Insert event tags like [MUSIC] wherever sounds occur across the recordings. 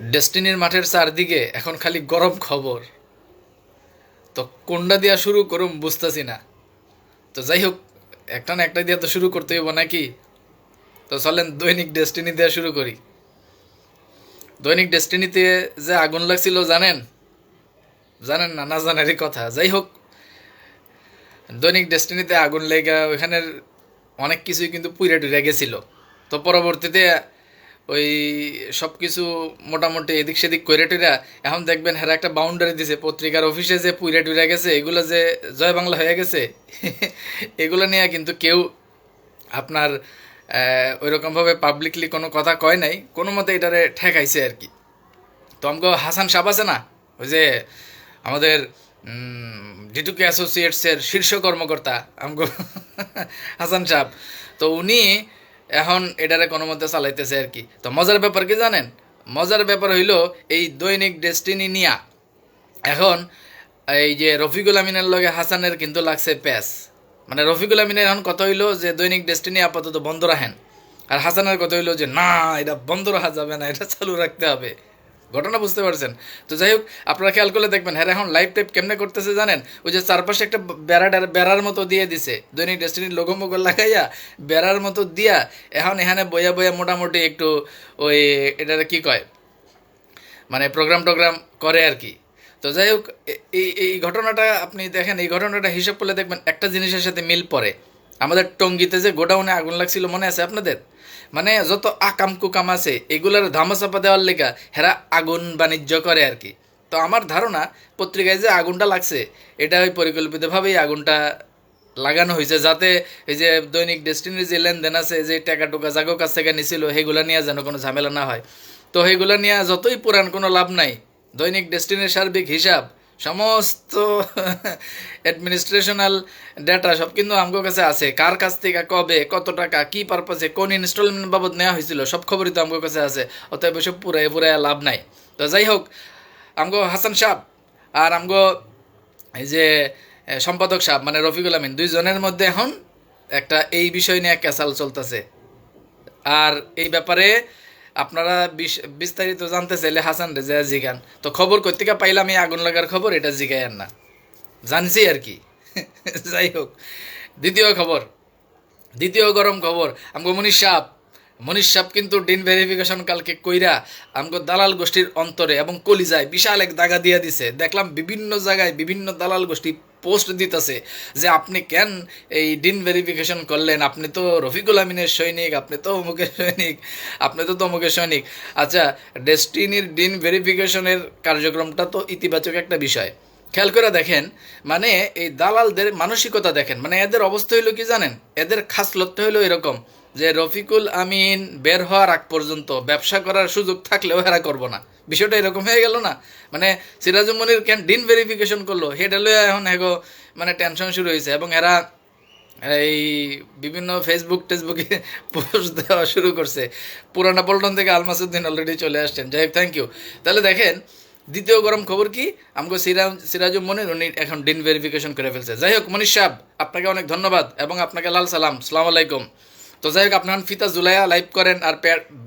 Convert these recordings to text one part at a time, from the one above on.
ডেস্টিনির মাঠের চারদিকে এখন খালি গরম খবর। তো কোনটা দিয়া শুরু করুম বুঝতেছি না। তো যাই হোক, একটা না একটা দিয়ে তো শুরু করতে হইব নাকি? তো চলেন দৈনিক ডেস্টিনি দেওয়া শুরু করি। দৈনিক ডেস্টিনিতে যে আগুন লাগছিল জানেন? জানেন না না জানারই কথা। যাই হোক, দৈনিক ডেস্টিনিতে আগুন লেগা ওইখানের অনেক কিছুই কিন্তু পুইরে টুইরে গেছিল। তো পরবর্তীতে ওই সব কিছু মোটামুটি এদিক সেদিক কইরে টুইরা এখন দেখবেন হ্যাঁ একটা বাউন্ডারি দিছে। পত্রিকার অফিসে যে পুইরে টুইরা গেছে, এগুলো যে জয় বাংলা হয়ে গেছে, [LAUGHS] এগুলো নিয়ে কিন্তু কেউ আপনার ওই রকমভাবে পাবলিকলি কোনো কথা কয় নাই, কোনো মতে এটারে ঠেকাইছে আর কি। তো আমাকে হাসান সাহেব আছে না? ওই যে আমাদের ডিটুকে অ্যাসোসিয়েটসের শীর্ষ কর্মকর্তা, আমগো [LAUGHS] হাসান সাহেব। তো উনি এখন এটারে কোনো মতে চালাইতেছে আর কি। তো মজার ব্যাপার কি জানেন? মজার ব্যাপার হইল এই দৈনিক ডেস্টিনি নিয়া। এখন এই যে রফিকুল আমিনের লগে হাসানের কিন্তু লাগছে প্যাস মানে রফিকুল আমিনের এখন কথা হইল যে দৈনিক ডেস্টিনি আপাতত বন্ধ রাখেন। আর হাসানের কথা হইল যে, না, এটা বন্ধ রাখা যাবে না, এটা চালু রাখতে হবে। ঘটনা বুঝতে পারছেন। তো যাই হোক, আপনারা খেয়াল করলে দেখবেন হ্যাঁ এখন লাইভ টাইপ কেমনে করতেছে জানেন? ওই যে চারপাশে একটা বেড়া বেড়ার মতো দিয়ে দিছে। দৈনিক ডেস্টিনির লোগো লাগাইয়া বেড়ার মতো দিয়া এখন এখানে বইয়া বইয়া মোটামুটি একটু ওই এটার কি কয়? মানে প্রোগ্রাম টোগ্রাম করে আর কি। তো যাই হোক এই এই ঘটনাটা আপনি দেখেন, এই ঘটনাটা হিসাব করলে দেখবেন একটা জিনিসের সাথে মিল পড়ে। আমাদের টঙ্গিতে যে গোডাউনে আগুন লাগছিল মনে আছে আপনাদের? মানে যত আকাম কুকাম আছে, এগুলার ধামাচাপা দেওয়ার লেখা হেরা আগুন বাণিজ্য করে আর কি। তো আমার ধারণা, পত্রিকায় যে আগুনটা লাগছে, এটা ওই পরিকল্পিতভাবেই আগুনটা লাগানো হয়েছে, যাতে এই যে দৈনিক ডেস্টিনির যে লেনদেন আছে, যে টাকা টুকা জাগো কাছ থেকে নিছিল সেগুলো নিয়ে যেন কোনো ঝামেলা না হয়। তো সেগুলো নিয়ে যতই পুরান কোনো লাভ নাই, দৈনিক ডেস্টিনির সার্বিক হিসাব সমস্ত অ্যাডমিনিস্ট্রেশনাল ডেটা সব কিন্তু আমার কাছে আছে। কার কাছ থেকে, কবে, কত টাকা, কি পারপাসে কোন ইনস্টলমেন্ট বাবদ নেওয়া হয়েছিল, সব খবরই তো আমার কাছে আছে। অতএব এসব পুরাই পুরাই লাভ নাই। তো যাই হোক, আমগো হাসান সাহ আর আমগো এই যে সম্পাদক সাহেব মানে রফিকুল আমিন, দুইজনের মধ্যে এখন একটা এই বিষয় নিয়ে ক্যাসাল চলতেছে। আর এই ব্যাপারে আপনারা বিস্তারিত জানতে চাইলে হাসান রেজা জিগান। তো খবর কর্তিকা পাইলাম এই আগুন লাগার খবর, এটা জিগাইয়েন না। জানছি আর কি। [LAUGHS] যাই হোক। দ্বিতীয় খবর। দ্বিতীয় গরম খবর। আমগো মনীষ সাপ মনীষ সাপ কিন্তু ডিন ভেরিফিকেশন কালকে কইরা আমগো দালাল গোষ্ঠীর অন্তরে এবং কলিজায় বিশাল এক দাগা দিয়া দিছে। দেখলাম বিভিন্ন জায়গায় বিভিন্ন দালাল গোষ্ঠী পোস্ট দিতেছে যে আপনি কেন এই ডিন ভেরিফিকেশন করলেন? আপনি তো রফিকুল আমিনের সৈনিক, আপনি তো অমুকের সৈনিক, আপনি তো তমুকের সৈনিক। আচ্ছা ডেস্টিনির ডিন ভেরিফিকেশনের কার্যক্রমটা তো ইতিবাচক একটা বিষয়। খেয়াল করে দেখেন মানে এই দালালদের মানসিকতা দেখেন মানে এদের অবস্থা হইল কি জানেন? এদের খাস লক্ষ্য হইল এরকম। যে রফিকুল আমিন বের হওয়ার আগ পর্যন্ত ব্যবসা করার সুযোগ থাকলেও হেরা করব না। বিষয়টা এরকম হয়ে গেল না? মানে সিরাজুমনির কেন ডিন ভেরিফিকেশন করল? হেটা লইয়া এখন হেগো মানে টেনশন শুরু হয়েছে এবং এরা এই বিভিন্ন ফেসবুক টেসবুকে পোস্ট দেওয়া শুরু করছে। পুরানা পল্টন থেকে আলমাসুদ্দিন অলরেডি চলে আসছেন। যাই হোক থ্যাংক ইউ তাহলে দেখেন, দ্বিতীয় গরম খবর কি? আমাকে সিরাজ সিরাজুম মনির উনি এখন ডিন ভেরিফিকেশন করে ফেলছে। যাই হোক, মনীষ সাহেব, আপনাকে অনেক ধন্যবাদ এবং আপনাকে লাল সালাম। সালাম আলাইকুম। তো যাই হোক আপনি এখন ফিতা জুলাইয়া লাইভ করেন আর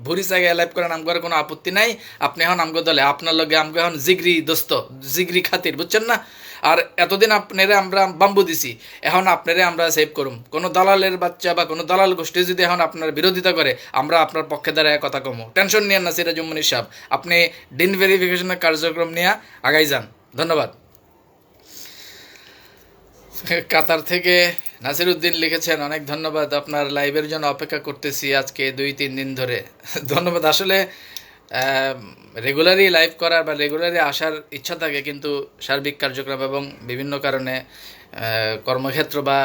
ভুরি জায়গায় লাইভ করেন আমগর কোনো আপত্তি নাই। আপনি এখন আমগো দলে, আপনার লগে আমগো এখন জিগরি দোস্ত, জিগরি খাতির, বুঝছেন না? আর এতদিন আপনারে আমরা বাম্বু দিছি, এখন আপনারে আমরা সেভ করুম। কোনো দালালের বাচ্চা বা কোনো দালাল গোষ্ঠী যদি এখন আপনার বিরোধিতা করে, আমরা আপনার পক্ষে দাঁড়ায় কথা কমো। টেনশন নিয়ে না সিরাজুম্মনি সাহেব। আপনি ডিন ভেরিফিকেশনের কার্যক্রম নিয়ে আগাই যান। ধন্যবাদ। কাতার থেকে নাসির উদ্দিন লিখেছেন, অনেক ধন্যবাদ আপনার লাইভের জন্য অপেক্ষা করতেছি আজকে দুই, তিন দিন ধরে। [LAUGHS] ধন্যবাদ। আসলে রেগুলারই লাইভ করার বা রেগুলারই আসার ইচ্ছা থাকে কিন্তু সার্বিক কার্যক্রম এবং বিভিন্ন কারণে কর্মক্ষেত্র বা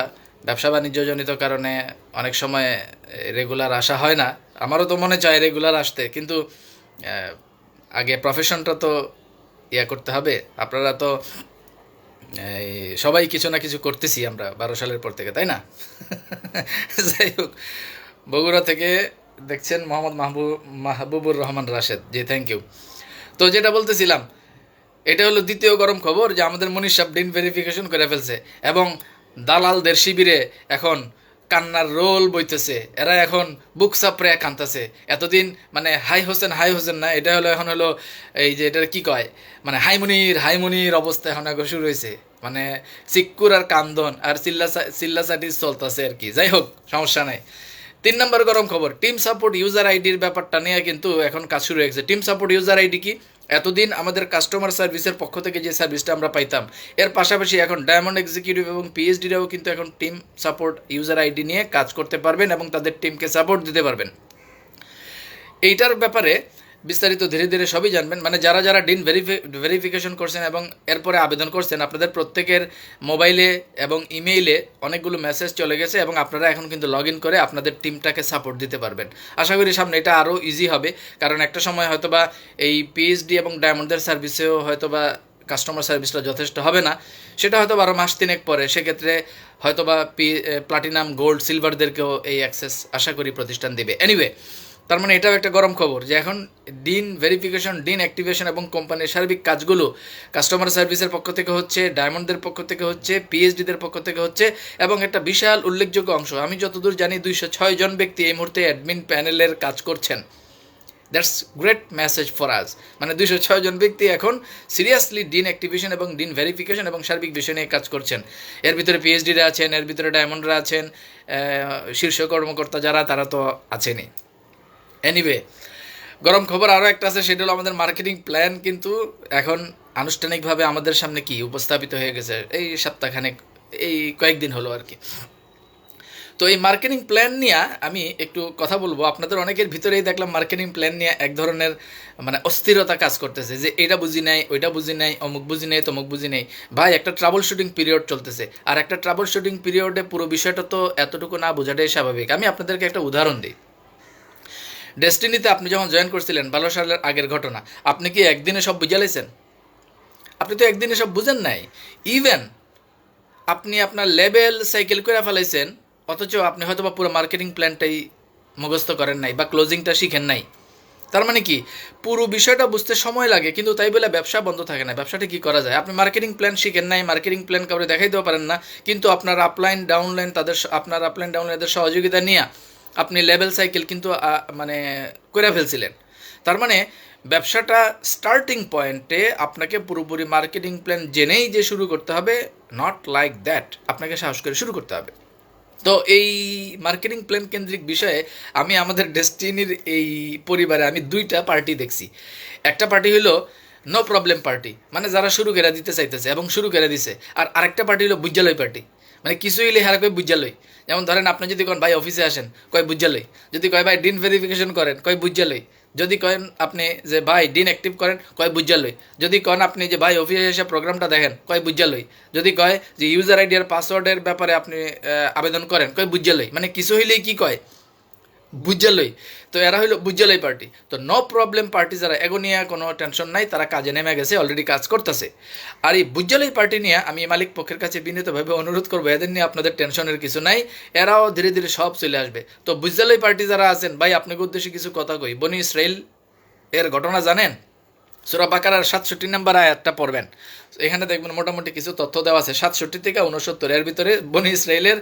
ব্যবসা বাণিজ্যজনিত কারণে অনেক সময় রেগুলার আসা হয় না। আমারও তো মনে চায় রেগুলার আসতে, কিন্তু আগে প্রফেশনটা তো ইয়া করতে হবে। আপনারা তো সবাই কিছু না কিছু করতেছি আমরা বারো সালের পর থেকে, তাই না? [LAUGHS] যাই হোক, বগুড়া থেকে দেখছেন মোহাম্মদ মাহবুব মাহবুবুর রহমান রাশেদ, জি থ্যাংক ইউ তো যেটা বলতেছিলাম, এটা হলো দ্বিতীয় গরম খবর যে আমাদের মনীষ সাহ ডিন ভেরিফিকেশন করে ফেলছে এবং দালালদের শিবিরে এখন কান্নার রোল বইতেছে। এরা এখন বুক সাপড়ে কানতেছে এতদিন মানে হাই হোসেন হাই হোসেন না, এটা হলো, এখন হলো এই যে এটা কি কয়? মানে হাইমনির হাইমনির অবস্থা এখন এখন শুরু হয়েছে। মানে চিক্কুর আর কান্দন আর চিল্লা চিল্লাচাটি চলতেছে আর কি। যাই হোক, সমস্যা নাই। তিন নম্বর গরম খবর, টিম সাপোর্ট ইউজার আইডির ব্যাপারটা নিয়ে কিন্তু এখন কাজ শুরু হয়েছে। টিম সাপোর্ট ইউজার আইডি কি? এতদিন আমাদের কাস্টমার সার্ভিসের পক্ষ থেকে যে সার্ভিসটা আমরা পাইতাম, এর পাশাপাশি এখন ডায়মন্ড এক্সিকিউটিভ এবং পিএইচডিরাও কিন্তু এখন টিম সাপোর্ট ইউজার আইডি নিয়ে কাজ করতে পারবেন এবং তাদের টিমকে সাপোর্ট দিতে পারবেন। এইটার ব্যাপারে বিস্তারিত ধীরে ধীরে সবই জানবেন। মানে যারা যারা ডিন ভেরিফি ভেরিফিকেশন করছেন এবং এরপরে আবেদন করছেন, আপনাদের প্রত্যেকের মোবাইলে এবং ইমেইলে অনেকগুলো মেসেজ চলে গেছে এবং আপনারা এখন কিন্তু লগ ইন করে আপনাদের টিমটাকে সাপোর্ট দিতে পারবেন। আশা করি সামনে এটা আরও ইজি হবে, কারণ একটা সময় হয়তোবা এই পিএইচডি এবং ডায়মন্ডের সার্ভিসেও হয়তোবা কাস্টমার সার্ভিসটা যথেষ্ট হবে না। সেটা হয়তো বারো মাস তিনেক পরে, সেক্ষেত্রে হয়তোবা পি প্লাটিনাম গোল্ড সিলভারদেরকেও এই অ্যাক্সেস আশা করি প্রতিষ্ঠান দেবে। এনিওয়ে তার মানে এটাও একটা গরম খবর যে এখন ডিন ভেরিফিকেশন ডিন অ্যাক্টিভেশন এবং কোম্পানির সার্বিক কাজগুলো কাস্টমার সার্ভিসের পক্ষ থেকে হচ্ছে ডায়মন্ডদের পক্ষ থেকে হচ্ছে পিএইচডিদের পক্ষ থেকে হচ্ছে এবং একটা বিশাল উল্লেখযোগ্য অংশ। আমি যতদূর জানি দুইশো ছয় জন ব্যক্তি এই মুহূর্তে অ্যাডমিন প্যানেলের কাজ করছেন। দ্যাটস গ্রেট মেসেজ ফর আজ মানে দুইশো ছয় জন ব্যক্তি এখন সিরিয়াসলি ডিন অ্যাক্টিভেশন এবং ডিন ভেরিফিকেশন এবং সার্বিক বিষয় নিয়ে কাজ করছেন। এর ভিতরে পিএইচডিরা আছেন, এর ভিতরে ডায়মন্ডরা আছেন শীর্ষ কর্মকর্তা যারা, তারা তো আছেনই। এনিওয়ে গরম খবর আরও একটা আছে, সেটা হলো আমাদের মার্কেটিং প্ল্যান কিন্তু এখন আনুষ্ঠানিকভাবে আমাদের সামনে কি উপস্থাপিত হয়ে গেছে, এই সপ্তাহখানেক, এই কয়েকদিন হলো আর কি। তো এই মার্কেটিং প্ল্যান নিয়ে আমি একটু কথা বলব। আপনাদের অনেকের ভিতরেই দেখলাম মার্কেটিং প্ল্যান নিয়ে এক ধরনের মানে অস্থিরতা কাজ করতেছে, যে এটা বুঝি নাই, ওইটা বুঝি নাই, অমুক বুঝি নেই, তমুক বুঝি নেই। ভাই, একটা ট্রাভেল শুটিং পিরিয়ড চলতেছে, আর একটা ট্রাভেল শুটিং পিরিয়ডে পুরো বিষয়টা তো এতটুকু না বোঝাটাই স্বাভাবিক। আমি আপনাদেরকে একটা উদাহরণ দিই। ডেস্টিনিতে আপনি যখন জয়েন করছিলেন বারো সালের আগের ঘটনা, আপনি কি একদিনে সব বুঝে লাইছেন আপনি তো একদিনে সব বুঝেন নাই। ইভেন আপনি আপনার লেভেল সাইকেল করে ফেলাইছেন, অথচ আপনি হয়তো বা পুরো মার্কেটিং প্ল্যানটাই মুখস্থ করেন নাই বা ক্লোজিংটা শিখেন নাই। তার মানে কি? পুরো বিষয়টা বুঝতে সময় লাগে, কিন্তু তাই বলে ব্যবসা বন্ধ থাকে না। ব্যবসাটা কি করা যায়? আপনি মার্কেটিং প্ল্যান শিখেন নাই মার্কেটিং প্ল্যান কাউরে দেখাইতেও পারেন না, কিন্তু আপনার আপলাইন ডাউনলাইন তাদের আপনার আপলাইন ডাউনলাইনদের সহযোগিতা নিয়ে আপনি লেভেল সাইকেল কিন্তু মানে করে ফেলছিলেন। তার মানে ব্যবসাটা স্টার্টিং পয়েন্টে আপনাকে পুরোপুরি মার্কেটিং প্ল্যান জেনেই যে শুরু করতে হবে নট লাইক দ্যাট আপনাকে সাহস করে শুরু করতে হবে। তো এই মার্কেটিং প্ল্যান কেন্দ্রিক বিষয়ে আমি আমাদের ডেস্টিনির এই পরিবারে আমি দুইটা পার্টি দেখছি। একটা পার্টি হলো নো প্রবলেম পার্টি মানে যারা শুরু করে দিতে চাইতেছে এবং শুরু করে দিছে, আর আরেকটা পার্টি হলো বুজ্জালয় পার্টি মানে কিছু ইলে হারা কই বুঝালই যেমন ধরেন আপনি যদি কোন, ভাই অফিসে আসেন। কয় বুঝালই যদি কয়, ভাই ডিন ভেরিফিকেশন করেন। কয় বুঝালই যদি কয়েন আপনি যে, ভাই ডিন অ্যাক্টিভ করেন, কয় বুঝালই যদি কন আপনি যে, ভাই অফিসে এসে প্রোগ্রামটা দেখেন, কয় বুঝালই যদি কয় যে ইউজার আইডি আর পাসওয়ার্ডের ব্যাপারে আপনি আবেদন করেন, কয় বুঝালই মানে কিছু হইলেই কি কয়? বুঝালই। তো এরা হইল বুঝালই পার্টি তো নো প্রবলেম পার্টি যারা এগো নিয়ে কোনো টেনশন নাই, তারা কাজে নেমে গেছে অলরেডি কাজ করতেছে। আর এই বুঝালই পার্টি নিয়ে আমি মালিক পক্ষের কাছে বিনীতভাবে অনুরোধ করব, এদের নিয়ে আপনাদের টেনশনের কিছু নাই, এরাও ধীরে ধীরে সব চলে আসবে। তো বুঝালই পার্টি যারা আছেন, ভাই, আপনাকে উদ্দেশ্যে কিছু কথা কই? বনি ইসরায়েল এর ঘটনা জানেন? সুরা বাকারার সাতষট্টি নাম্বার আয়াতটা পড়বেন। এখানে দেখবেন মোটামুটি কিছু তথ্য দেওয়া আছে। সাতষট্টি থেকে উনসত্তর এর ভিতরে বনি ইসরায়েলের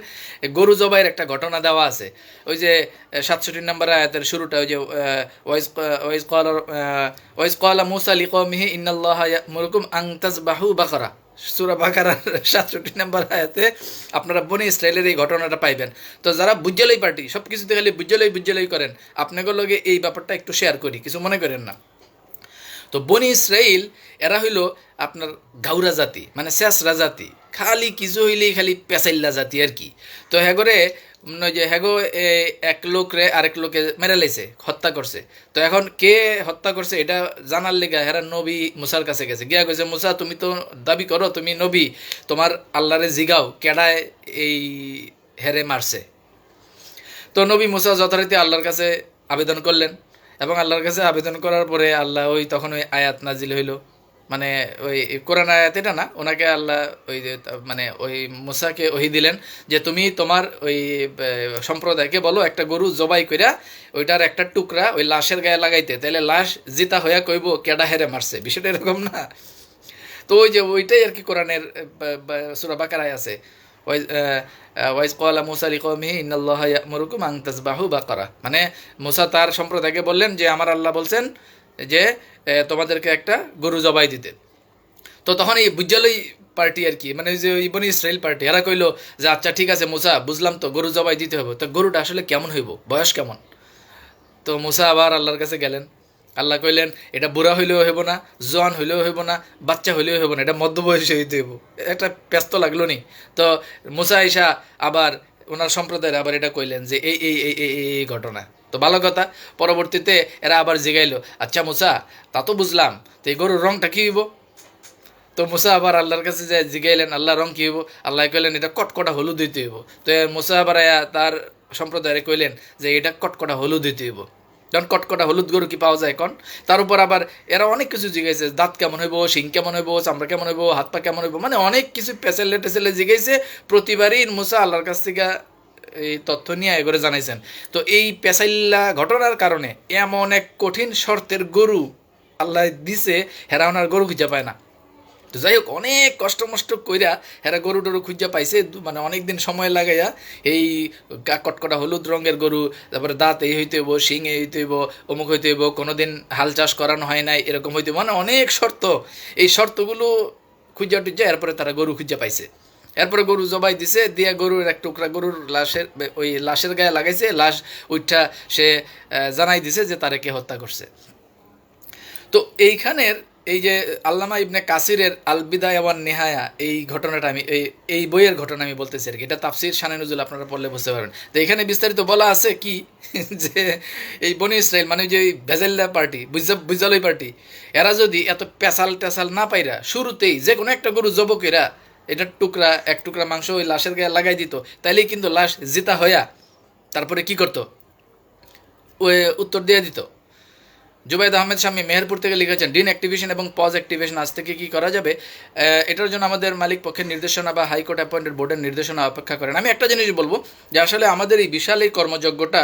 গরু জবাইয়ের একটা ঘটনা দেওয়া আছে। ওই যে সাতষট্টি নাম্বার আয়াতের শুরুটা, ওই যে ওয়াইজ ওয়াইজ কলার ওয়াইজ কলা মুসা লিকমিহি ইন্নাল্লাহ মুরকুম আংতাজ বাহু বাকারা। সুরা বাকারার সাতষট্টি নাম্বার আয়াতে আপনারা বনি ইসরায়েলের এই ঘটনাটা পাইবেন। তো যারা বুজ্জালই পার্টি সব কিছুতে খালি বুজ্জালই বুজ্জালই করেন, আপনাদের লগে এই ব্যাপারটা একটু শেয়ার করি। কিছু মনে করেন না? তো বনি ইসরাইল, এরা হইল আপনার গাউরা জাতি মানে শেষরা জাতি। খালি কিছু হইলেই খালি পেঁচাইল্লা জাতি আর কি। তো হেগরে যে হেগো এক লোক রে আরেক লোকে মেরে লাইছে, হত্যা করছে। তো এখন কে হত্যা করছে এটা জানার লেগে হেরা নবী মুসার কাছে গেছে। গিয়া কইছে, মুসা, তুমি তো দাবি করো, তুমি নবী, তোমার আল্লাহরে জিগাও, কেডায় এই হেরে মারছে? তো নবী মুসা যথারীতি আল্লাহর কাছে আবেদন করলেন। এবং আল্লাহর কাছে আবেদন করার পরে আল্লাহ ওই তখন ওই আয়াত নাজিল হইল। মানে ওই কোরআন আয়াত এটা না? ওনাকে আল্লাহ ওই মানে ওই মুসাকে ওহি দিলেন যে, তুমি তোমার ওই সম্প্রদায়কে বলো একটা গরু জবাই কইরা ওইটার একটা টুকরা ওই লাশের গায়ে লাগাইতে। তাহলে লাশ জিতা হইয়া কইব, কেডা হেরে মারছে? বিষয়টা এরকম না। তো ওই যে ওইটাই আর কি কোরআনের সুরা বাকারায় আছে। ওই কলা আং তাসবাহু বাকারা। মানে মুসা তার সম্প্রদায়কে বললেন যে, আমার আল্লাহ বলছেন যে তোমাদেরকে একটা গরু জবাই দিতে। তো তখন এই বুজ্জালই পার্টি আর কি মানে যে ইবনি ইসরায়েল পার্টি, এরা কইলো যে আচ্ছা ঠিক আছে মুসা, বুঝলাম তো, গরু জবাই দিতে হবে তো গরুটা আসলে কেমন হইব? বয়স কেমন? তো মুসা আবার আল্লাহর কাছে গেলেন। আল্লাহ কইলেন, এটা বুড়া হইলেও হইব না, জোয়ান হইলেও হইব না, বাচ্চা হইলেও হইব না, এটা মধ্যবয়সী হইতে হইব। একটা ব্যস্ত লাগল নি। তো মুসা ইসা আবার ওনার সম্প্রদায়ের আবার এটা কইলেন যে, এই এই এই এই, এই- ঘটনা। তো ভালো কথা, পরবর্তীতে এরা আবার জিগাইলো আচ্ছা মুসা, তা তো বুঝলাম, তো এই গরুর রংটা কি হইব? তো মুসা আবার আল্লাহর কাছে যে জিগাইলেন, আল্লাহ রং কি হইব? আল্লাহ কইলেন, এটা কটকটা হলুদ হইতে হইব। তো মুসা আবার তার সম্প্রদায়ে কইলেন যে, এটা কটকটা হলুদ হইতে হইব। কারণ কটকটা হলুদ গরু কি পাওয়া যায় এখন? তার উপর আবার এরা অনেক কিছু জিগাইছে, দাঁত কেমন হইব, শিং কেমন হইব, চামড়া কেমন হইব, হাত পা কেমন হইব মানে অনেক কিছু পেঁচেলে টেসেলে জিগাইছে, প্রতিবারই মুসা আল্লাহর কাছ থেকে এই তথ্য নিয়ে এগোরে জানাইছেন। তো এই পেঁচাইল্লা ঘটনার কারণে এমন এক কঠিন শর্তের গরু আল্লাহ দিছে, হেরাওনার গরু খুঁজে পায় না। তো যাই হোক, অনেক কষ্ট মষ্ট কইরা হেরা গরু টরু খুঁজা পাইছে। মানে অনেক দিন সময় লাগাইয়া এই কটকটা হলুদ রঙের গরু, তারপরে দাঁত এই হইতে হইব, শিং এই হইতে হইব, অমুক হইতে হইব, কোনোদিন হাল চাষ করানো হয় নাই, এরকম হইতে মানে অনেক শর্ত। এই শর্তগুলো খুঁজা টুজা এরপরে তারা গরু খুঁজা পাইছে। এরপরে গরু জবাই দিছে, দিয়ে গরুর এক টুকরা গরুর লাশের, ওই লাশের গায়ে লাগাইছে, লাশ উঠা সে জানাই দিছে যে তারে কে হত্যা করছে। তো এইখানের এই যে আল্লামা ইবনে কাসিরের আল বিদায় ওয়ান নেহায়া, এই ঘটনাটা আমি এই এই বইয়ের ঘটনা আমি বলতেছি আর কি। এটা তাফসির শানে নজুল, আপনারা পড়লে বুঝতে পারবেন। তো এখানে বিস্তারিত বলা আছে কি? [LAUGHS] যে এই বনি ইসরায়েল মানে যে ভেজেল্লা পার্টি বুজালই পার্টি, এরা যদি এত পেশাল টেসাল না পাইরা, শুরুতেই যে কোনো একটা গরু জবকেরা এটার টুকরা, এক টুকরা মাংস ওই লাশের গায়ে লাগাই দিত, তাইলেই কিন্তু লাশ জিতা হইয়া তারপরে কি করতো? উত্তর দিয়ে দিত। জুবাইদ আহমেদ স্বামী মেহেরপুর থেকে লিখেছেন ডিন অ্যাক্টিভেশন এবং পজ অ্যাক্টিভেশন, আজ থেকে কি করা যাবে? এটার জন্য আমাদের মালিক পক্ষের নির্দেশনা বা হাইকোর্ট অ্যাপয়েন্টেড বোর্ডের নির্দেশনা অপেক্ষা করেন। আমি একটা জিনিস বলব, যে আসলে আমাদের এই বিশাল এই কর্মযজ্ঞটা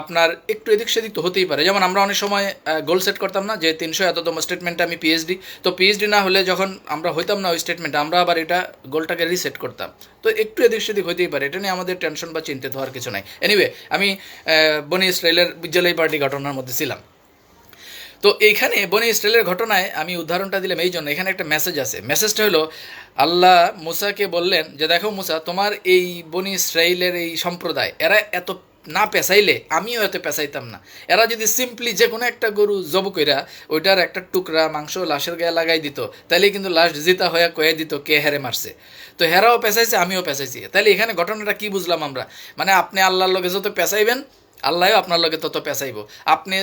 আপনার একটু এদিক সেদিক তো হতেই পারে। যেমন আমরা অনেক সময় গোল সেট করতাম না, যে তিনশো এততম স্টেটমেন্টে আমি পিএইচডি তো পিএইচডি না হলে যখন আমরা হইতাম না ওই স্টেটমেন্টে আমরা আবার এটা গোলটাকে রিসেট করতাম। তো একটু এদিক সেদিক হতেই পারে, এটা নিয়ে আমাদের টেনশন বা চিন্তিত হওয়ার কিছু নাই। এনিওয়ে আমি বনি ইসরায়েলের বিদ্যালয় পার্টি ঘটনার মধ্যে ছিলাম। তো এইখানে বনি ইসরায়েলের ঘটনায় আমি উদাহরণটা দিলাম এই জন্য। এখানে একটা মেসেজ আছে। মেসেজটা হলো, আল্লাহ মুসাকে বললেন যে, দেখো মুসা, তোমার এই বনি ইসরায়েলের এই সম্প্রদায়, এরা এত না পেঁচাইলে আমিও এত পেঁচাইতাম না। এরা যদি সিম্পলি যে কোনো একটা গরু জব কইরা ওইটার একটা টুকরা মাংস লাশের গায়ে লাগাই দিত তাহলে কিন্তু লাশ জিতা হয়ে কয়ে দিত কে হেরে মারছে। তো হেরাও পেঁচাইছে, আমিও পেঁচাইছি। তাহলে এখানে ঘটনাটা কি বুঝলাম আমরা? মানে আপনি আল্লাহর লগে যত পেঁচাইবেন আল্লাহও আপনার লগে তত পেঁচাইব। আপনি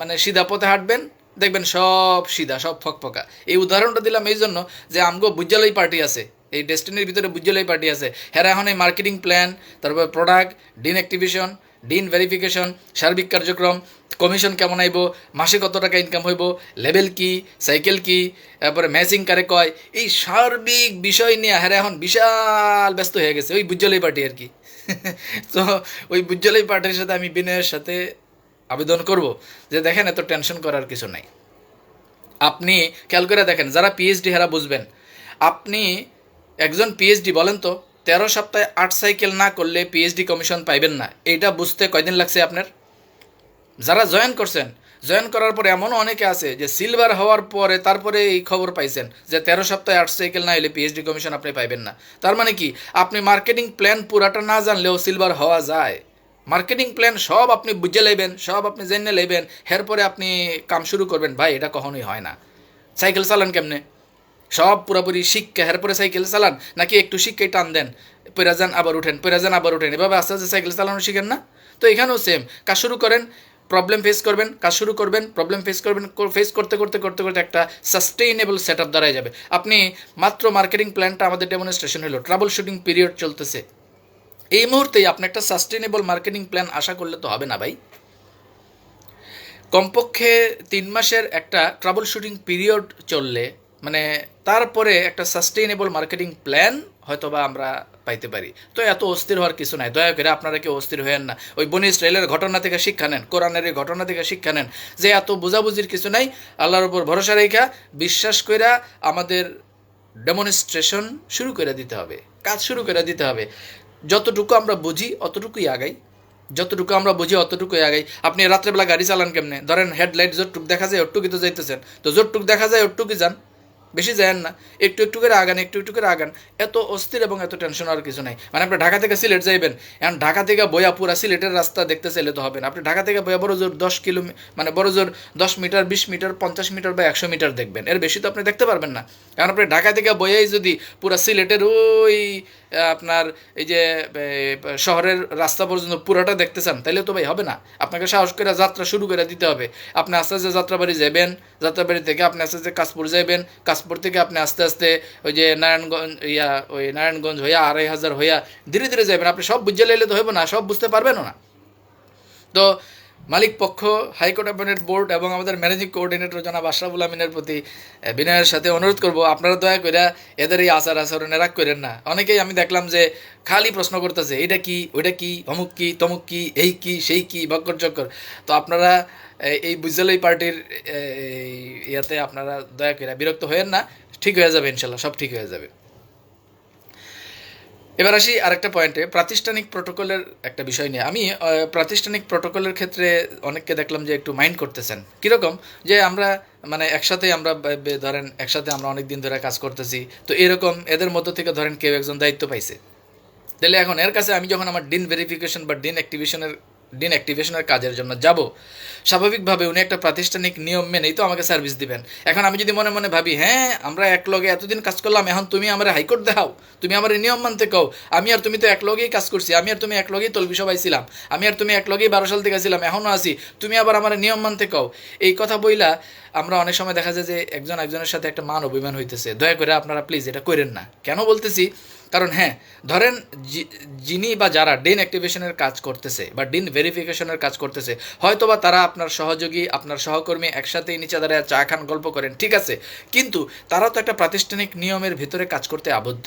মানে সিধা পথে হাঁটবেন, দেখবেন সব সিধা, সব ফকফকা। এই উদাহরণটা দিলাম এই জন্য যে আমগো বুজ্জালই পার্টি আছে, এই ডেস্টিনির ভিতরে বুজ্জালই পার্টি আছে। হেরা এখন এই মার্কেটিং প্ল্যান, তারপর প্রোডাক্ট, ডিন ডিন ভেরিফিকেশন সার্বিক কার্যক্রম কমিশন কেমন আইব, মাসে কত টাকা ইনকাম হইব লেভেল কি সাইকেল কি, তারপরে ম্যাচিং কারে কয়, এই সার্বিক বিষয় নিয়ে হেরা এখন বিশাল ব্যস্ত হয়ে গেছে, ওই বুজ্জালই পার্টি আর কি। [LAUGHS] তো ওই বুজ্জালই পার্টির সাথে আমি বিনয়ের সাথে আবেদন করব, যে দেখেন এত টেনশন করার কিছু নাই। আপনি খেয়াল করে দেখেন, যারা পিএইচডি হেরা বুঝবেন। আপনি একজন পিএইচডি বলেন তো তেরো সপ্তাহে আট সাইকেল না করলে পিএইচডি কমিশন পাইবেন না। এইটা বুঝতে কয়দিন লাগছে আপনার? যারা জয়েন করছেন জয়েন করার পরে এমনও অনেকে আছে যে সিলভার হওয়ার পরে তারপরে এই খবর পাইছেন যে তেরো সপ্তাহে আট সাইকেল না হলে পিএইচডি কমিশন আপনি পাইবেন না। তার মানে কি? আপনি মার্কেটিং প্ল্যান পুরাটা না জানলেও সিলভার হওয়া যায়। মার্কেটিং প্ল্যান সব আপনি বুঝে লইবেন, সব আপনি জেনে লইবেন, এরপরে আপনি কাম শুরু করবেন। ভাই, এটা কখনোই হয় না। সাইকেল চালান কেমনে? সব পুরোপুরি শিক্ষা এরপরে সাইকেল চালান, নাকি একটু শিক্ষায় টান দেন? পয়রা যান, আবার উঠেন পয়রা যান, আবার উঠেন। এভাবে আস্তে আস্তে সাইকেল চালানো শিখেন না? তো এখানেও সেম কাজ শুরু করেন প্রবলেম ফেস করবেন, কাজ শুরু করবেন প্রবলেম ফেস করবেন ফেস করতে করতে করতে করতে একটা সাস্টেইনেবল সেট আপ দাঁড়ায় যাবে। আপনি মাত্র মার্কেটিং প্ল্যানটা আমাদের ডেমনস্ট্রেশন হলো। ট্রাবল শুটিং পিরিয়ড চলতেছে। এই মুহূর্তেই আপনি একটা সাস্টেইনেবল মার্কেটিং প্ল্যান আশা করলে তো হবে না ভাই। কমপক্ষে তিন মাসের একটা ট্রাবল শুটিং পিরিয়ড চললে মানে তারপরে একটা সাস্টেইনেবল মার্কেটিং প্ল্যান হয়তো বা আমরা পাইতে পারি। তো এত অস্থির হওয়ার কিছু নাই। দয়া করে আপনারা কেউ অস্থির হয়েন না। ওই বনি ইসরায়েলের ঘটনা থেকে শিক্ষা নেন, কোরআনের ঘটনা থেকে শিক্ষা নেন যে এত বোঝাবুঝির কিছু নাই। আল্লাহর উপর ভরসা রেখা, বিশ্বাস কইরা আমাদের ডেমনস্ট্রেশন শুরু করে দিতে হবে। কাজ শুরু করে দিতে হবে। যতটুকু আমরা বুঝি অতটুকুই আগাই। যতটুকু আমরা বুঝি অতটুকুই আগাই। আপনি রাত্রেবেলা গাড়ি চালান কেমনে? ধরেন হেডলাইট যতটুকু দেখা যায় ওটুকুই তো যাইতেছেন। তো যতটুকু দেখা যায় ওটুকুই যান। বেশি যায়েন না। একটু একটু করে আগান, একটু একটু করে আগান। এত অস্থির এবং এত টেনশন আর কিছু নাই। মানে আপনি ঢাকা থেকে সিলেট যাইবেন, এখন ঢাকা থেকে বয়া পুরা সিলেটের রাস্তা দেখতে চাইলে তো হবে না। আপনি ঢাকা থেকে বয়া বড় জোর দশ কিলোমি মানে বড় জোর দশ মিটার, বিশ মিটার, পঞ্চাশ মিটার বা একশো মিটার দেখবেন। এর বেশি তো আপনি দেখতে পারবেন না। কারণ আপনি ঢাকা থেকে বয়াই যদি পুরা সিলেটের ওই আপনার এই যে শহরের রাস্তা পর্যন্ত পুরোটা দেখতে চান তাহলে তো ভাই হবে না। আপনাকে সাহস করে যাত্রা শুরু করে দিতে হবে। আপনি আস্তে আস্তে যাত্রাবাড়ি যাবেন যাত্রাবাড়ি থেকে আপনি আস্তে আস্তে কাশপুর যাবেন কাশপুর থেকে আপনি আস্তে আস্তে ওই যে নারায়ণগঞ্জ, ইয়া, ওই নারায়ণগঞ্জ হইয়া, আড়াই হাজার হইয়া ধীরে ধীরে যাবেন আপনি সব বুঝে লাইলে তো হইব না, সব বুঝতে পারবেনও না। তো মালিক পক্ষ হাইকোর্ট অ্যাপয়েন্টেড বোর্ড এবং আমাদের ম্যানেজিং কোঅর্ডিনেটর জনাব আশরাফুল আমিনের প্রতি বিনয়ের সাথে অনুরোধ করব, আপনারা দয়া করে এদের এই আচার আচরণে রাগ করেন না। অনেকেই আমি দেখলাম যে খালি প্রশ্ন করতেছে, এটা কি, ওইটা কি, অমুক কি, তমুক কি, এই কি, সেই কি, বক্কর চক্কর? তো আপনারা এই- বুঝলেই পার্টির ইয়াতে আপনারা দয়া করে বিরক্ত হয়েন না, ঠিক হয়ে যাবে ইনশাল্লাহ, সব ঠিক হয়ে যাবে। এবার আসি আরেকটা পয়েন্টে প্রাতিষ্ঠানিক প্রোটোকলের একটা বিষয় নিয়ে। আমি প্রাতিষ্ঠানিক প্রোটোকলের ক্ষেত্রে অনেককে দেখলাম যে একটু মাইন্ড করতেছেন। কীরকম? যে আমরা মানে একসাথে আমরা ধরেন একসাথে আমরা অনেক দিন ধরে কাজ করতেছি। তো এরকম এদের মধ্য থেকে ধরেন কেউ একজন দায়িত্ব পাইছে। তাহলে এখন এর কাছে আমি যখন আমার ডিন ভেরিফিকেশন বা ডিন অ্যাক্টিভেশনের ডিন অ্যাক্টিভেশনের কাজের জন্য যাব। স্বাভাবিকভাবে উনি একটা প্রাতিষ্ঠানিক নিয়ম মেনেই তো আমাকে সার্ভিস দিবেন। এখন আমি যদি মনে মনে ভাবি হ্যাঁ আমরা এক লগে এতদিন কাজ করলাম, এখন তুমি আমার হাইকোর্ট দেখাও, তুমি আমার নিয়ম মানতে কও, আমি আর তুমি তো এক লগেই কাজ করছি, আমি আর তুমি এক লগেই তলবি সবাই ছিলাম, আমি আর তুমি এক লগেই বারো সাল থেকে ছিলাম এখনও আছি, তুমি আবার আমার নিয়ম মানতে কও। এই কথা বইলা আমরা অনেক সময় দেখা যায় যে একজন একজনের সাথে একটা মান অভিমান হইতেছে। দয়া করে আপনারা প্লিজ এটা করেন না। কেন বলতেছি? কারণ হ্যাঁ ধরেন যিনি বা যারা ডিন অ্যাক্টিভেশনের কাজ করতেছে বা ডিন ভেরিফিকেশনের কাজ করতেছে হয়তো বা তারা আপনার সহযোগী, আপনার সহকর্মী একসাথেই নিচে দাঁড়ায় চা খান, গল্প করেন, ঠিক আছে। কিন্তু তারা তো একটা প্রাতিষ্ঠানিক নিয়মের ভিতরে কাজ করতে আবদ্ধ।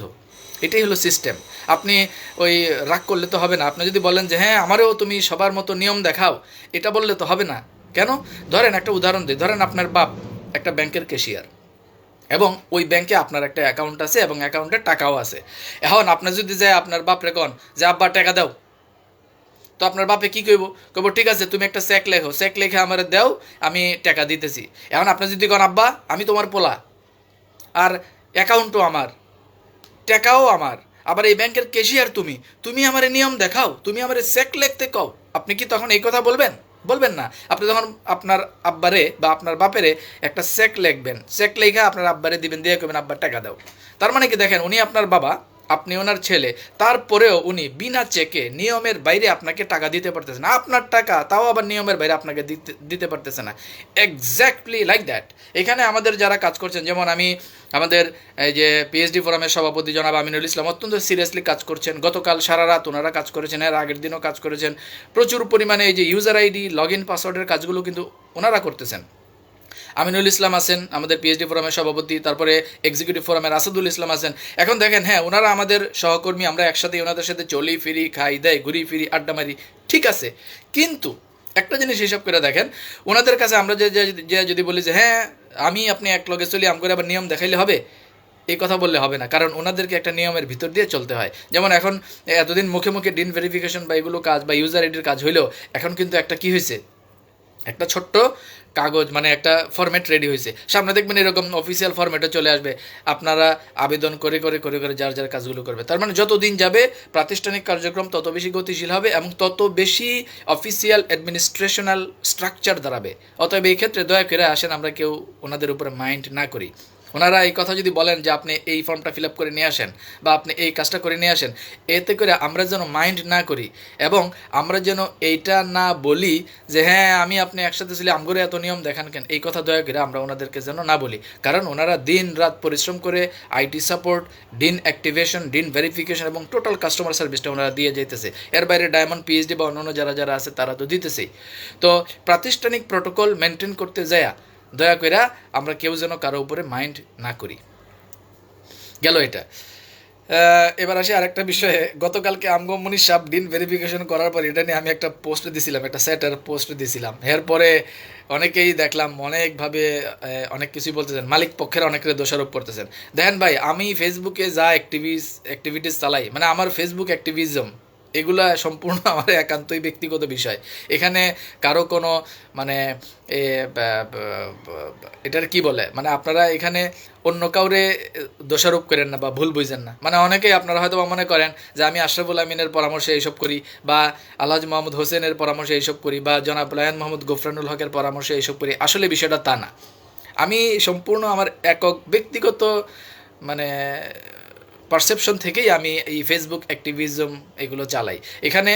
এটাই হলো সিস্টেম। আপনি ওই রাগ করলে তো হবে না। আপনি যদি বলেন যে হ্যাঁ আমারও তুমি সবার মতো নিয়ম দেখাও, এটা বললে তো হবে না। কেন? ধরেন একটা উদাহরণ দিই। ধরেন আপনার বাপ একটা ব্যাংকের ক্যাশিয়ার। এবং ওই ব্যাংকে আপনার একটা অ্যাকাউন্ট আছে এবং অ্যাকাউন্টে টাকাও আছে। এখন আপনি যদি যায় আপনার বাপরে কন যে, আব্বা, টাকা দাও। তো আপনার বাপে কি কইব? কইব, ঠিক আছে, তুমি একটা চেক লেখো। চেক লেখে আমার দাও, আমি টাকা দিতেছি। এখন আপনি যদি কন, আব্বা, আমি তোমার পোলা। আর অ্যাকাউন্টও আমার। টাকাও আমার। আবার এই ব্যাংকের ক্যাশিয়ার তুমি। তুমি আমার নিয়ম দেখাও। তুমি আমার চেক লিখতে কও। আপনি কি তখন এই কথা বলবেন? বলবেন না। আপনি যখন আপনার আব্বারে বা আপনার বাপেরে একটা চেক লিখবেন চেক লেখা আপনার আব্বারে দিবেন, দিয়ে কবেন আব্বার টাকা দাও। তার মানে কি দেখেন, উনি আপনার বাবা আপনি ওনার ছেলে, তারপরেও উনি বিনা চেকে নিয়মের বাইরে আপনাকে টাকা দিতে পারতেছে না। আপনার টাকা, তাও আবার নিয়মের বাইরে আপনাকে দিতে দিতে পারতেছে না। এক্স্যাক্টলি লাইক দ্যাট এখানে আমাদের যারা কাজ করছেন, যেমন আমি, আমাদের এই যে পিএইচডি ফোরামের সভাপতি জনাব আমিনুল ইসলাম অত্যন্ত সিরিয়াসলি কাজ করছেন। গতকাল সারা রাত ওনারা কাজ করেছেন, এর আগের দিনও কাজ করেছেন। প্রচুর পরিমাণে এই যে ইউজার আইডি লগ ইন পাসওয়ার্ডের কাজগুলো কিন্তু ওনারা করতেছেন। আমিনুল ইসলাম আছেন, আমাদের পিএইচডি ফোরামের সভাপতি, তারপরে এক্সিকিউটিভ ফোরামের আসাদুল ইসলাম আছেন। এখন দেখেন হ্যাঁ ওনারা আমাদের সহকর্মী, আমরা একসাথে ওনাদের সাথে চলি, ফিরি, খাই দেয় ঘুরি, ফিরি, আড্ডা মারি, ঠিক আছে। কিন্তু একটা জিনিস হিসাব করে দেখেন, ওনাদের কাছে আমরা যে যদি বলি যে হ্যাঁ আমি, আপনি এক লগে চলি আম করে আবার নিয়ম দেখাইলে হবে? এই কথা বললে হবে না, কারণ ওনাদেরকে একটা নিয়মের ভিতর দিয়ে চলতে হয়। যেমন এখন এতদিন মুখে মুখে ডিন ভেরিফিকেশন বা এগুলো কাজ বা ইউজার আইডির কাজ হইলেও, এখন কিন্তু একটা কি হয়েছে একটা ছোট্ট কাগজ মানে একটা ফরম্যাট রেডি হয়েছে। সামনে দেখবেন এরকম অফিসিয়াল ফরম্যাটে চলে আসবে। আপনারা আবেদন করে করে করে করে যার যার কাজগুলো করবে। তার মানে যত দিন যাবে প্রাতিষ্ঠানিক কার্যক্রম তত বেশি গতিশীল হবে এবং তত বেশি অফিসিয়াল অ্যাডমিনিস্ট্রেশনাল স্ট্রাকচার দাঁড়াবে। অতএব এই ক্ষেত্রে দয়া করে আসেন, আমরা কেউ ওনাদের উপরে মাইন্ড না করি। ওনারা এই কথা যদি বলেন যে আপনি এই ফর্মটা ফিল করে নিয়ে আসেন বা আপনি এই কাজটা করে নিয়ে আসেন, এতে করে আমরা যেন মাইন্ড না করি এবং আমরা যেন এইটা না বলি যে হ্যাঁ আমি আপনি একসাথে ছিলে আমগরে এত নিয়ম দেখান কেন? এই কথা দয়া করে আমরা ওনাদেরকে যেন না বলি। কারণ ওনারা দিন রাত পরিশ্রম করে IT support, dean activation, dean verification এবং টোটাল কাস্টমার সার্ভিসটা ওনারা দিয়ে যেতেছে এর বাইরে ডায়মন্ড, পিএইচডি বা অন্যান্য যারা যারা আছে তারা তো দিতেছেই। তো প্রাতিষ্ঠানিক প্রোটোকল মেনটেন করতে যায় দয়া করে আমরা কেউ যেন কারও উপরে মাইন্ড না করি। গেল এটা। এবার আসি আরেকটা বিষয়ে। গতকালকে আমগম মনির সাহেব ডিন ভেরিফিকেশন করার পর এটা নিয়ে আমি একটা পোস্ট দিছিলাম, একটা সেটার পোস্ট দিছিলাম। এরপরে অনেকেই দেখলাম, অনেকভাবে অনেক কিছুই বলতেছেন। মালিক পক্ষের অনেকের দোষারোপ করতেছেন। দেখেন ভাই, আমি ফেসবুকে যা অ্যাক্টিভিস অ্যাক্টিভিটিস চালাই মানে আমার ফেসবুক অ্যাক্টিভিজম এগুলা সম্পূর্ণ [LAUGHS] আমার একান্তই ব্যক্তিগত বিষয়। এখানে কারও কোনো মানে এটার কি বলে? মানে আপনারা এখানে অন্য কাউরে দোষারোপ করেন না বা ভুল বুঝেন না। মানে অনেকেই আপনারা হয়তো মনে করেন যে আমি আশরাফুল আমিনের পরামর্শে এইসব করি বা আলহাজ মোহাম্মদ হোসেনের পরামর্শে এইসব করি বা জনাব লায়ন মোহাম্মদ গোফরানুল হকের পরামর্শে এইসব করি। আসলে বিষয়টা তা না। আমি সম্পূর্ণ আমার একক ব্যক্তিগত মানে পারসেপশন থেকেই আমি এই ফেসবুক অ্যাক্টিভিজম এগুলো চালাই। এখানে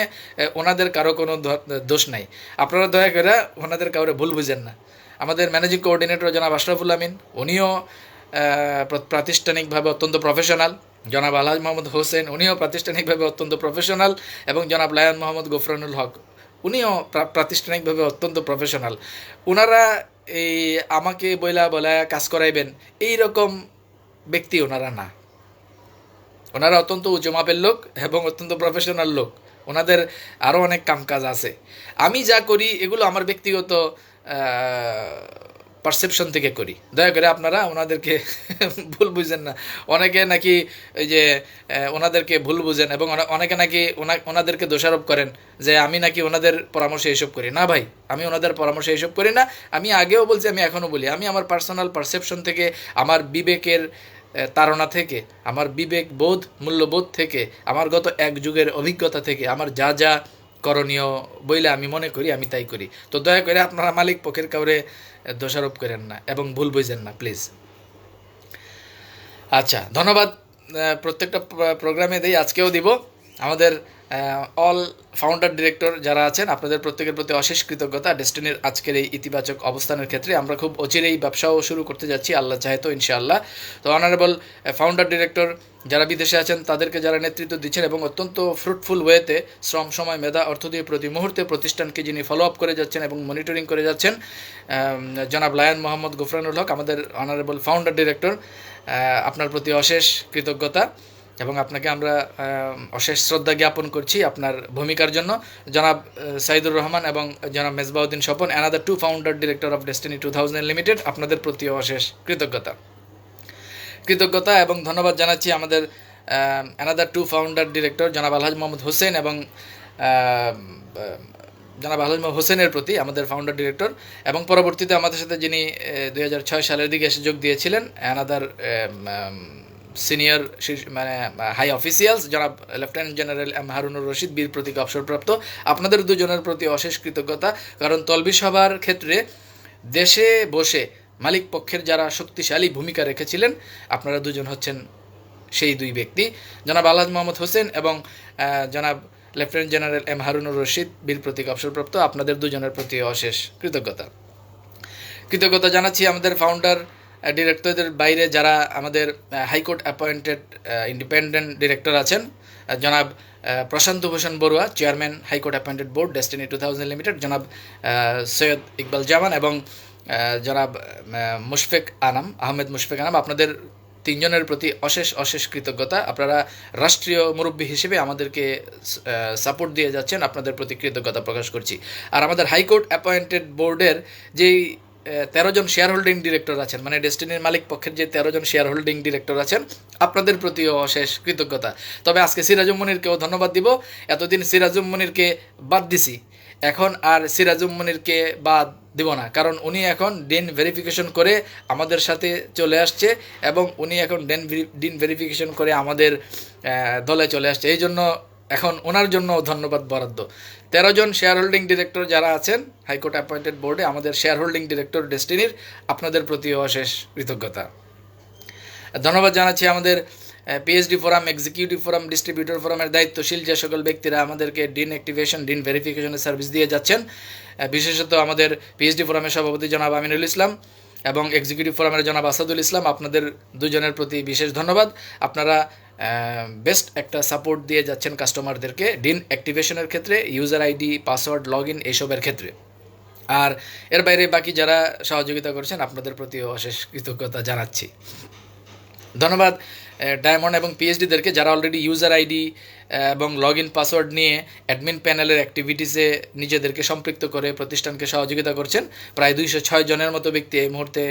ওনাদের কারও কোনো দোষ নাই। আপনারা দয়া করে ওনাদের কাউরে ভুল বুঝেন না। আমাদের ম্যানেজিং কোঅর্ডিনেটর জনাব আশরাফুল আমিন, উনিও প্রাতিষ্ঠানিকভাবে অত্যন্ত প্রফেশনাল জনাব আলহাজ মোহাম্মদ হোসেন, উনিও প্রাতিষ্ঠানিকভাবে অত্যন্ত প্রফেশনাল এবং জনাব লায়ন মোহাম্মদ গোফরানুল হক, উনিও প্রাতিষ্ঠানিকভাবে অত্যন্ত প্রফেশনাল ওনারা এই আমাকে বইলা বলা কাজ করাইবেন এই রকম ব্যক্তি ওনারা না। ওনারা অত্যন্ত উঁচু মাপের লোক এবং অত্যন্ত প্রফেশনাল লোক। ওনাদের আরও অনেক কামকাজ আছে। আমি যা করি, এগুলো আমার ব্যক্তিগত পারসেপশন থেকে করি। দয়া করে আপনারা ওনাদেরকে [LAUGHS] ভুল বুঝেন না। অনেকে নাকি এই যে ওনাদেরকে ভুল বুঝেন এবং অনেকে নাকি ওনা- ওনাদেরকে দোষারোপ করেন যে আমি নাকি ওনাদের পরামর্শে এইসব করি। না ভাই, আমি ওনাদের পরামর্শে এইসব করি না। আমি আগেও বলছি, আমি এখনও বলি, আমি আমার পার্সোনাল পারসেপশন থেকে আমার বিবেকের তাড়না থেকে, আমার বিবেক বোধ, মূল্যবোধ থেকে, আমার গত এক যুগের অভিজ্ঞতা থেকে, আমার যা যা করণীয় বইলে আমি মনে করি, আমি তাই করি। তো দয়া করে আপনারা মালিক পক্ষের কাউরে দোষারোপ করেন না এবং ভুল বুঝেন না, প্লিজ। আচ্ছা ধন্যবাদ প্রত্যেকটা প্রোগ্রামে দিই, আজকেও দিব। আমাদের অল ফাউন্ডার ডিরেক্টর যারা আছেন, আপনাদের প্রত্যেকের প্রতি অশেষ কৃতজ্ঞতা। ডেস্টিনির আজকের এই ইতিবাচক অবস্থানের ক্ষেত্রে আমরা খুব অচিরেই ব্যবসাও শুরু করতে যাচ্ছি, আল্লাহ চাহে তো, ইনশাআল্লাহ। তো অনারেবল ফাউন্ডার ডিরেক্টর যারা বিদেশে আছেন, তাদেরকে যারা নেতৃত্ব দিচ্ছেন এবং অত্যন্ত ফ্রুটফুল ওয়েতে শ্রম, সময়, মেধা, অর্থ দিয়ে প্রতি মুহূর্তে প্রতিষ্ঠানকে যিনি ফলো আপ করে যাচ্ছেন এবং মনিটরিং করে যাচ্ছেন জনাব লায়ন মোহাম্মদ গোফরানুল হক, আমাদের অনারেবল ফাউন্ডার ডিরেক্টর আপনার প্রতি অশেষ কৃতজ্ঞতা। এবং আপনাকে আমরা অশেষ শ্রদ্ধা জ্ঞাপন করছি আপনার ভূমিকার জন্য। জনাব সাইদুর রহমান এবং জনাব Mezbauddin Swapan another two founder director of Destiny two thousand limited আপনাদের প্রতি অশেষ কৃতজ্ঞতা। কৃতজ্ঞতা এবং ধন্যবাদ জানাচ্ছি আমাদের অ্যানাদার টু ফাউন্ডার ডিরেক্টর জনাব আলহাজ মোহাম্মদ হোসেন এবং জনাব আলহাজ হোসেনের প্রতি আমাদের ফাউন্ডার ডিরেক্টর এবং পরবর্তীতে আমাদের সাথে যিনি দু হাজার ছয় সালের দিকে এসে যোগ দিয়েছিলেন অ্যানাদার সিনিয়র মানে হাই অফিসিয়ালস জনাব lieutenant general M Harunur Rashid Bir Protik অবসরপ্রাপ্ত। আপনাদের দুজনের প্রতি অশেষ কৃতজ্ঞতা, কারণ তলবি সভার ক্ষেত্রে দেশে বসে মালিক পক্ষের যারা শক্তিশালী ভূমিকা রেখেছিলেন, আপনারা দুজন হচ্ছেন সেই দুই ব্যক্তি। জনাব আলহাজ মোহাম্মদ হোসেন এবং জনাব lieutenant general M Harunur Rashid Bir Protik অবসরপ্রাপ্ত, আপনাদের দুজনের প্রতি অশেষ কৃতজ্ঞতা। কৃতজ্ঞতা জানাচ্ছি আমাদের ফাউন্ডার ডিরেক্টরদের বাইরে যারা আমাদের হাইকোর্ট অ্যাপয়েন্টেড ইন্ডিপেন্ডেন্ট ডিরেক্টর আছেন জনাব Prashanta Bhushan Barua chairman high court appointed board destiny two thousand limited জনাব সৈয়দ ইকবাল জামান এবং জনাব মুশফেক আনাম, আহমেদ মুশফেক আনাম। আপনাদের তিনজনের প্রতি অশেষ অশেষ কৃতজ্ঞতা। আপনারা রাষ্ট্রীয় মুরব্বী হিসেবে আমাদেরকে সাপোর্ট দিয়ে যাচ্ছেন। আপনাদের প্রতি কৃতজ্ঞতা প্রকাশ করছি। আর আমাদের হাইকোর্ট অ্যাপয়েন্টেড বোর্ডের যেই তেরো জন শেয়ার হোল্ডিং ডিরেক্টর আছেন। মানে ডেস্টিনির মালিক পক্ষের যে তেরো জন শেয়ার হোল্ডিং ডিরেক্টর আছেন, আপনাদের প্রতিও অশেষ কৃতজ্ঞতা। তবে আজকে সিরাজুম মনিরকেও ধন্যবাদ দিব। এতদিন সিরাজুম মনিরকে বাদ দিছি। এখন আর সিরাজুম মনিরকে বাদ দিব না। কারণ উনি এখন ডিন ভেরিফিকেশন করে আমাদের সাথে চলে আসছে এবং উনি এখন ডেন ডিন ভেরিফিকেশন করে আমাদের দলে চলে আসছে। এই জন্য এখন ওনার জন্য ধন্যবাদ বরাদ্দ। তেরো জন শেয়ার হোল্ডিং ডিরেক্টর যারা আছেন, হাইকোর্ট অ্যাপয়েন্টেড বোর্ডে আমাদের শেয়ার হোল্ডিং ডিরেক্টর ডেস্টিনির আপনাদের প্রতি অশেষ কৃতজ্ঞতা। ধন্যবাদ জানাচ্ছি আমাদের PhD forum executive forum distributor ফোরামের দায়িত্বশীল যে সকল ব্যক্তিরা আমাদেরকে ডিন অ্যাক্টিভেশন ডিন ভেরিফিকেশনের সার্ভিস দিয়ে যাচ্ছেন বিশেষত আমাদের পিএইচডি ফোরামের সভাপতি জনাব আমিনুল ইসলাম এবং এক্সিকিউটিভ ফোরামের জনাব আসাদুল ইসলাম, আপনাদের দুজনের প্রতি বিশেষ ধন্যবাদ। আপনারা বেস্ট একটা সাপোর্ট দিয়ে যাচ্ছেন কাস্টমারদেরকে ডিন অ্যাক্টিভেশনের ক্ষেত্রে user ID password log in এইসবের ক্ষেত্রে। আর এর বাইরে বাকি যারা সহযোগিতা করছেন, আপনাদের প্রতি অশেষ কৃতজ্ঞতা জানাচ্ছি। ধন্যবাদ। ডায়মন্ড এবং পিএইচডিদেরকে যারা অলরেডি ইউজার আইডি এবং লগ ইন পাসওয়ার্ড নিয়ে অ্যাডমিন প্যানেলের অ্যাক্টিভিটিসে নিজেদেরকে সম্পৃক্ত করে প্রতিষ্ঠানকে সহযোগিতা করছেন, প্রায় দুইশো ছয় জনের মতো ব্যক্তি এই মুহূর্তে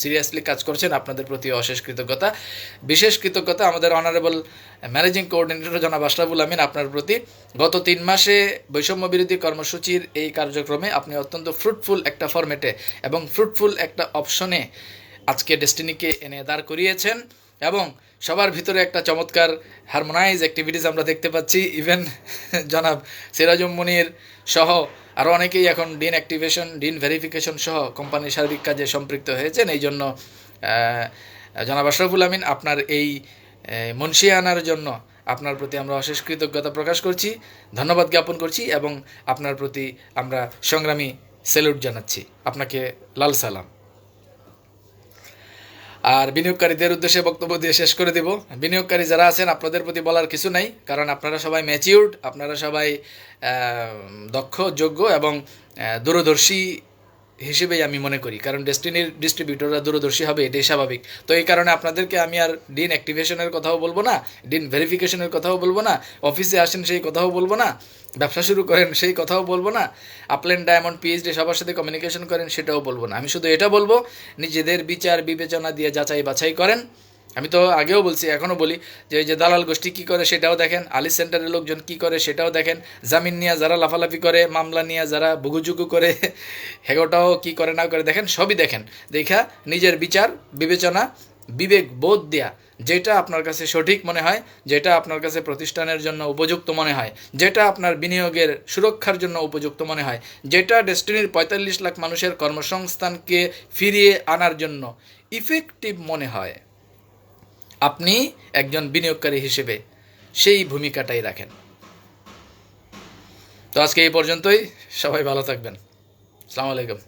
সিরিয়াসলি কাজ করছেন আপনাদের প্রতি অশেষ কৃতজ্ঞতা। বিশেষ কৃতজ্ঞতা আমাদের অনারেবল ম্যানেজিং কোঅর্ডিনেটর জনাব আশরাফুল আমিন আপনার প্রতি। গত তিন মাসে বৈষম্য বিরোধী কর্মসূচির এই কার্যক্রমে আপনি অত্যন্ত ফ্রুটফুল একটা ফরম্যাটে এবং ফ্রুটফুল একটা অপশনে আজকে ডেস্টিনিকে এনে দাঁড় করিয়েছেন এবং সবার ভিতরে একটা চমৎকার হারমোনাইজ অ্যাক্টিভিটিস আমরা দেখতে পাচ্ছি। ইভেন [LAUGHS] জনাব সিরাজুম মুনির সহ আরও অনেকেই এখন ডিন অ্যাক্টিভেশন ডিন ভেরিফিকেশন সহ কোম্পানির সার্বিক কাজে সম্পৃক্ত হয়েছেন। এই জন্য জনাব আশরাফুল আমিন আপনার এই আহ, মুন্সিয়ানার জন্য আপনার প্রতি আমরা অশেষ কৃতজ্ঞতা প্রকাশ করছি। ধন্যবাদ জ্ঞাপন করছি এবং আপনার প্রতি আমরা সংগ্রামী স্যালুট জানাচ্ছি। আপনাকে লাল সালাম। আর বিনিয়োগকারীদের উদ্দেশ্যে বক্তব্য দিয়ে শেষ করে দেব। বিনিয়োগকারী যারা আছেন, আপনাদের প্রতি বলার কিছু নাই, কারণ আপনারা সবাই ম্যাচিউর্ড আপনারা সবাই দক্ষ, যোগ্য এবং দূরদর্শী হিসেবেই আমি মনে করি, কারণ ডেস্টিনির ডিস্ট্রিবিউটররা দূরদর্শী হবে, এটাই স্বাভাবিক। তো এই কারণে আপনাদেরকে আমি আর ডিন অ্যাক্টিভেশনের কথাও বলব না ডিন ভেরিফিকেশনের কথাও বলব না অফিসে আসেন সেই কথাও বলব না, ব্যবসা শুরু করেন সেই কথাও বলব না আপলেন ডায়মন্ড পিএইচডি সবার সাথে কমিউনিকেশন করেন সেটাও বলব না। আমি শুধু এটা বলব, নিজেদের বিচার বিবেচনা দিয়ে যাচাই বাছাই করেন আমি তো আগেও বলছি, এখনও বলি যে যে দালাল গোষ্ঠী কী করে সেটাও দেখেন আলি সেন্টারের লোকজন কী করে সেটাও দেখেন, জামিন নিয়ে যারা লাফালাফি করে, মামলা নিয়ে যারা বুগুজুগু করে, হেগোটাও কী করে না করে দেখেন, সবই দেখেন। দেখা নিজের বিচার, বিবেচনা, বিবেক, বোধ দেয়া, যেটা আপনার কাছে সঠিক মনে হয়, যেটা আপনার কাছে প্রতিষ্ঠানের জন্য উপযুক্ত মনে হয়, যেটা আপনার বিনিয়োগের সুরক্ষার জন্য উপযুক্ত মনে হয়, যেটা ডেস্টিনির পঁয়তাল্লিশ লাখ মানুষের কর্মসংস্থানকে ফিরিয়ে আনার জন্য ইফেক্টিভ মনে হয়। আপনি একজন বিনিয়োগকারী হিসেবে সেই ভূমিকাটাই রাখেন। তো আজকে এই পর্যন্তই। সবাই ভালো থাকবেন। আসসালামু আলাইকুম।